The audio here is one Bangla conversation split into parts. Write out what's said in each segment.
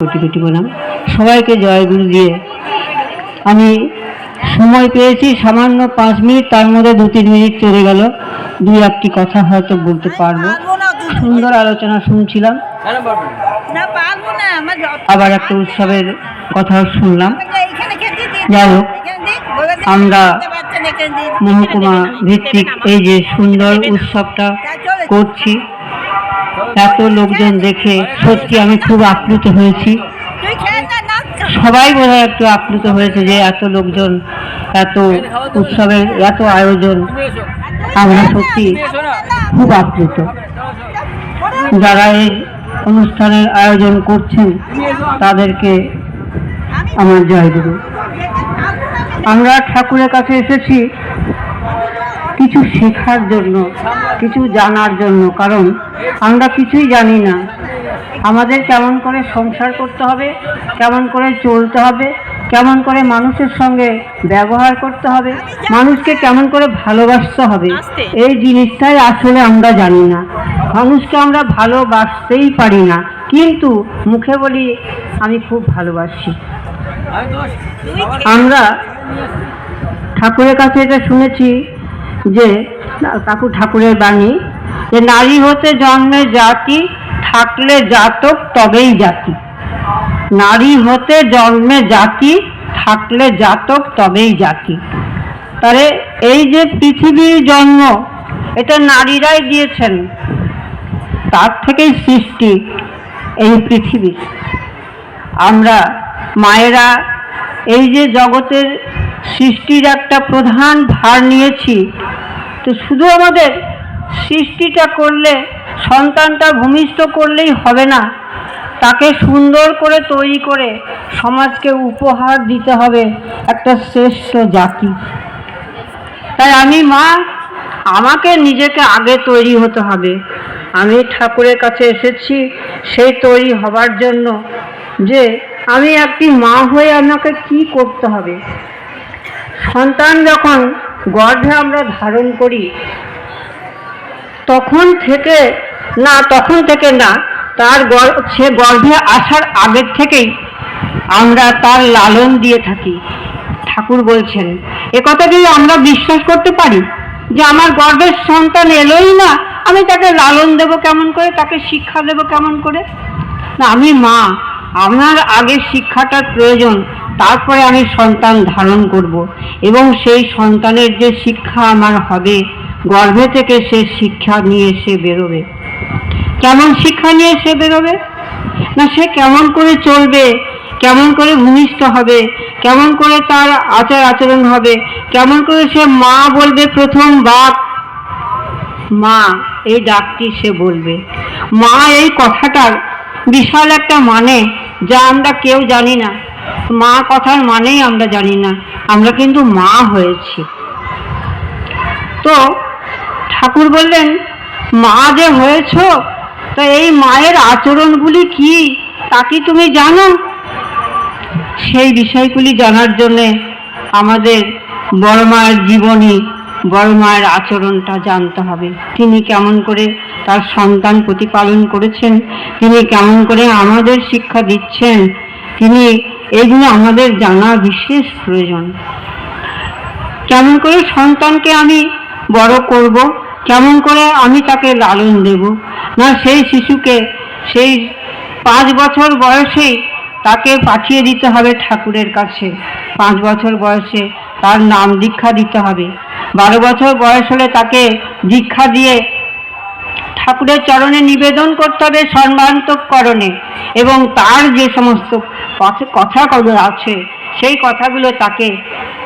কোটি কোটি প্রণাম সবাইকে জয়গুরু দিয়ে আমি সময় পেয়েছি সামান্য পাঁচ মিনিট তার মধ্যে দু তিন মিনিট চলে গেল। দুই একটি কথা হয়তো বলতে পারব। সুন্দর আলোচনা শুনছিলাম। না পারব না। আমার যত- আবার একটা উৎসবের কথা শুনলাম। যাই হোক, আমরা। মহকুমা ভিত্তিক এই যে সুন্দর উৎসবটা করছি। এত লোকজন দেখে সত্যি আমি খুব আপ্লুত হয়েছি। সবাই বোধহয় একটু আপ্লুত হয়েছে যে এত লোকজন এত উৎসবের এত আয়োজন আমরা সত্যি খুব আপ্লুত যারা এই অনুষ্ঠানের আয়োজন করছেন তাদেরকে আমার না, আমি আমরা ঠাকুরের কাছে এসেছি কিছু শেখার জন্য, কিছু জানার জন্য, কারণ আমরা কিছুই জানি না। আমাদের কেমন করে সংসার করতে হবে, কেমন করে চলতে হবে, কেমন করে মানুষের সঙ্গে ব্যবহার করতে হবে, মানুষকে কেমন করে ভালোবাসতে হবে, এই জিনিসটাই আসলে আমরা জানি না। মানুষকে আমরা ভালোবাসতেই পারি না, কিন্তু মুখে বলি, আমি খুব ভালোবাসি। আমরা ঠাকুরের কাছে এটা শুনেছি যে কাকু ঠাকুরের বাণী, যে নারী হতে জন্মে জাতি, থাকলে জাতক, তবেই জাতি। নারী হতে জন্মে জাতি, থাকলে জাতক, তবেই জাতি। তাহলে এই যে পৃথিবীর জন্ম, এটা নারীরাই দিয়েছেন। তার থেকেই সৃষ্টি এই পৃথিবী। আমরা মায়েরা এই যে জগতের সৃষ্টির একটা প্রধান ভার নিয়েছি। তো শুধু আমাদের সৃষ্টিটা করলে, সন্তানটা ভূমিষ্ঠ করলেই হবে না। তাকে সুন্দর করে তৈরি করে সমাজকে উপহার দিতে হবে একটা শ্রেষ্ঠ জাতি। তাই আমি, মা, আমাকে নিজেকে আগে তৈরি হতে হবে। আমি ঠাকুরের কাছে এসেছি, সেই তৈরি হবার জন্য যে আমি একটি মা হয়ে আমাকে কি করতে হবে? সন্তান যখন গর্ভে আমরা ধারণ করি, তখন থেকে না, তখন থেকে না, তার সে গর্ভে আসার আগের থেকেই আমরা তার লালন দিয়ে থাকি। ঠাকুর বলছেন, এ কথা কি আমরা বিশ্বাস করতে পারি যে আমার গর্ভের সন্তান এলোই না, আমি তাকে লালন দেব কেমন করে? তাকে শিক্ষা দেব কেমন করে? না, আমি মা, আমার আগে শিক্ষাটার প্রয়োজন তারপরে আমি সন্তান ধারণ করব এবং সেই সন্তানের যে শিক্ষা আমার হবে, গর্ভে থেকে সে শিক্ষা নিয়ে সে বেরোবে। কেমন শিক্ষা নিয়ে সে বেরোবে? না, সে কেমন করে চলবে? কেমন করে ভূমিষ্ঠ হবে? কেমন করে তার আচার আচরণ হবে? কেমন করে সে মা বলবে, প্রথম বাপ মা, এই ডাকটি সে বলবে। মা, এই কথাটার বিশাল একটা মানে যা আমরা কেউ জানি না। মা কথার মানেই আমরা জানি না, আমরা কিন্তু মা হয়েছি। তো ঠাকুর বললেন, মা যে হয়েছ, তো এই মায়ের আচরণগুলি কি, তা কি তুমি জানো? সেই বিষয়গুলি জানার জন্যে আমাদের বড় মায়ের জীবনী, বড় মায়ের আচরণটা জানতে হবে। তিনি কেমন করে তার সন্তান প্রতিপালন করেছেন, তিনি কেমন করে আমাদের শিক্ষা দিচ্ছেন, তিনি এইগুলো আমাদের জানা বিশেষ প্রয়োজন। কেমন করে সন্তানকে আমি বড় করব, কেমন করে আমি তাকে লালন দেব? না, সেই শিশুকে সেই পাঁচ বছর বয়সেই তাকে পাঠিয়ে দিতে হবে ঠাকুরের কাছে। পাঁচ বছর বয়সে তার নাম দীক্ষা দিতে হবে। বারো বছর বয়স হলে তাকে দীক্ষা দিয়ে ঠাকুরের চরণে নিবেদন করতে হবে সর্বান্তকরণে এবং তার যে সমস্ত কথা কথাগুলো আছে, সেই কথাগুলো তাকে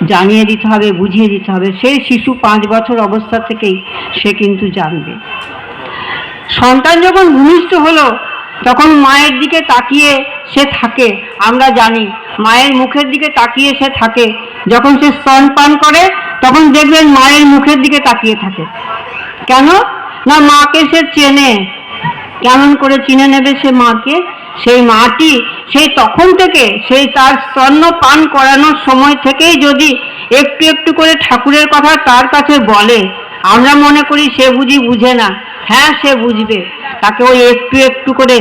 জানিয়ে দিতে হবে, বুঝিয়ে দিতে হবে। সেই শিশু পাঁচ বছর অবস্থা থেকেই সে কিন্তু জানবে। সন্তান যখন ভূমিষ্ঠ হলো, তখন মায়ের দিকে তাকিয়ে সে থাকে, আমরা জানি। মায়ের মুখের দিকে তাকিয়ে সে থাকে। যখন সে স্তন পান করে, তখন দেখবেন মায়ের মুখের দিকে তাকিয়ে থাকে। কেন? না, মাকে সে চেনে। কেমন করে চিনে নেবে সে মাকে? সেই মাটি সেই তখন থেকে সেই তার স্তন্য পান করানোর সময় থেকেই যদি একটু একটু করে ঠাকুরের কথা তার কাছে বলে, আমরা মনে করি সে বুঝি বুঝে না। হ্যাঁ সে বুঝবে। তাকে ওই একটু একটু করে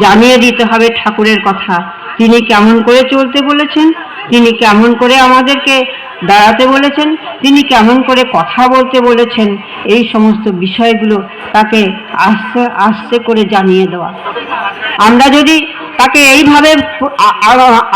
জানিয়ে দিতে হবে ঠাকুরের কথা। তিনি কেমন করে চলতে বলেছেন? তিনি কেমন করে আমাদেরকে দাঁড়াতে বলেছেন, তিনি কেমন করে কথা বলতে বলেছেন, এই সমস্ত বিষয়গুলো তাকে আস্তে আস্তে করে জানিয়ে দেওয়া। আমরা যদি তাকে এইভাবে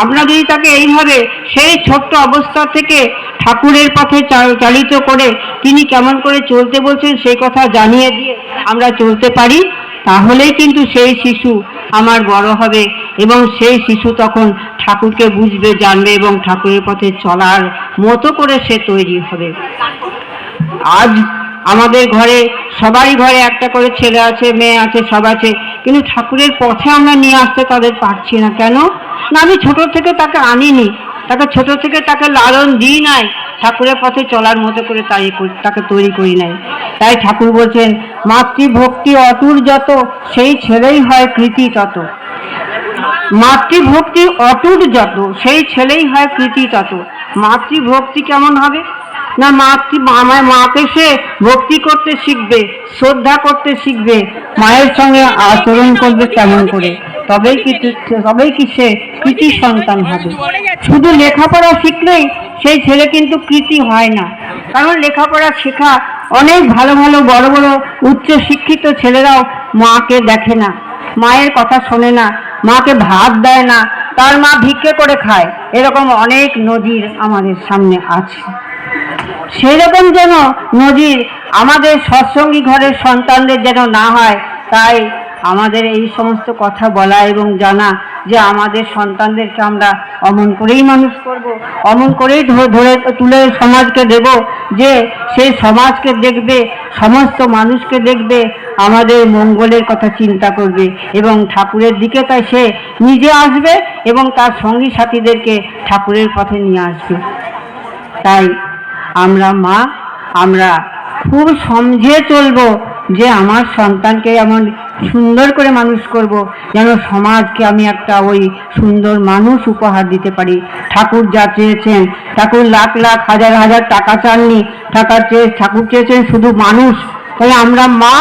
আমরা যদি তাকে এইভাবে সেই ছোট্ট অবস্থা থেকে ঠাকুরের পথে চালিত করে তিনি কেমন করে চলতে বলছেন, সেই কথা জানিয়ে দিয়ে আমরা চলতে পারি। তাহলেই কিন্তু সেই শিশু আমার বড় হবে এবং সেই শিশু তখন ঠাকুরকে বুঝবে, জানবে এবং ঠাকুরের পথে চলার মতো করে সে তৈরি হবে। আজ আমাদের ঘরে, সবারই ঘরে একটা করে ছেলে আছে, মেয়ে আছে, সব আছে, কিন্তু ঠাকুরের পথে আমরা নিয়ে আসতে তাদের পারছি না। কেন? না, আমি ছোট থেকে তাকে আনিনি। তাকে ছোট থেকে তাকে লালন দিই নাই। ঠাকুরের পথে চলার মতো করে তাই তাকে তৈরি করি নাই। তাই ঠাকুর বলছেন, মাতৃভক্তি অটুর যত, সেই ছেলেই হয় কৃতি তত। মাতৃভক্তি অটুট যত, সেই ছেলেই হয় কৃতি তত। মাতৃভক্তি কেমন হবে? না, মাতৃ আমার মাকে সে ভক্তি করতে শিখবে, শ্রদ্ধা করতে শিখবে, মায়ের সঙ্গে আচরণ করবে কেমন করে। তবেই কি তবেই কি সে কৃতি সন্তান হবে। শুধু লেখাপড়া শিখলেই সেই ছেলে কিন্তু কৃতি হয় না। কারণ লেখাপড়া শেখা অনেক ভালো ভালো বড় বড় উচ্চ শিক্ষিত ছেলেরাও মাকে দেখে না, মায়ের কথা শোনে না, মাকে ভাত দেয় না, তার মা ভিক্ষে করে খায়। এরকম অনেক নজির আমাদের সামনে আছে। সেই রকম যেন নজির আমাদের সৎসঙ্গী ঘরের সন্তানদের যেন না হয়, তাই আমাদের এই সমস্ত কথা বলা এবং জানা যে আমাদের সন্তানদেরকে আমরা অমন করেই মানুষ করব, অমন করেই ধরে তুলে সমাজকে দেব যে সেই সমাজকে দেখবে, সমস্ত মানুষকে দেখবে, আমাদের মঙ্গলের কথা চিন্তা করবে এবং ঠাকুরের দিকে তাই সে নিজে আসবে এবং তার সঙ্গী সাথীদেরকে ঠাকুরের পথে নিয়ে আসবে। তাই আমরা মা, আমরা খুব সমঝে চলবো যে আমার সন্তানকে এমন সুন্দর করে মানুষ করব, যেন সমাজকে আমি একটা ওই সুন্দর মানুষ উপহার দিতে পারি। ঠাকুর যা চেয়েছেন, ঠাকুর লাখ লাখ, হাজার হাজার টাকা চাননি, টাকা চেয়ে ঠাকুর চেয়েছেন শুধু মানুষ। তাই আমরা মা,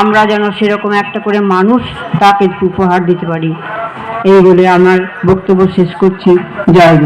আমরা যেন সেরকম একটা করে মানুষ তাকে উপহার দিতে পারি। এই বলে আমার বক্তব্য শেষ করছি। জয়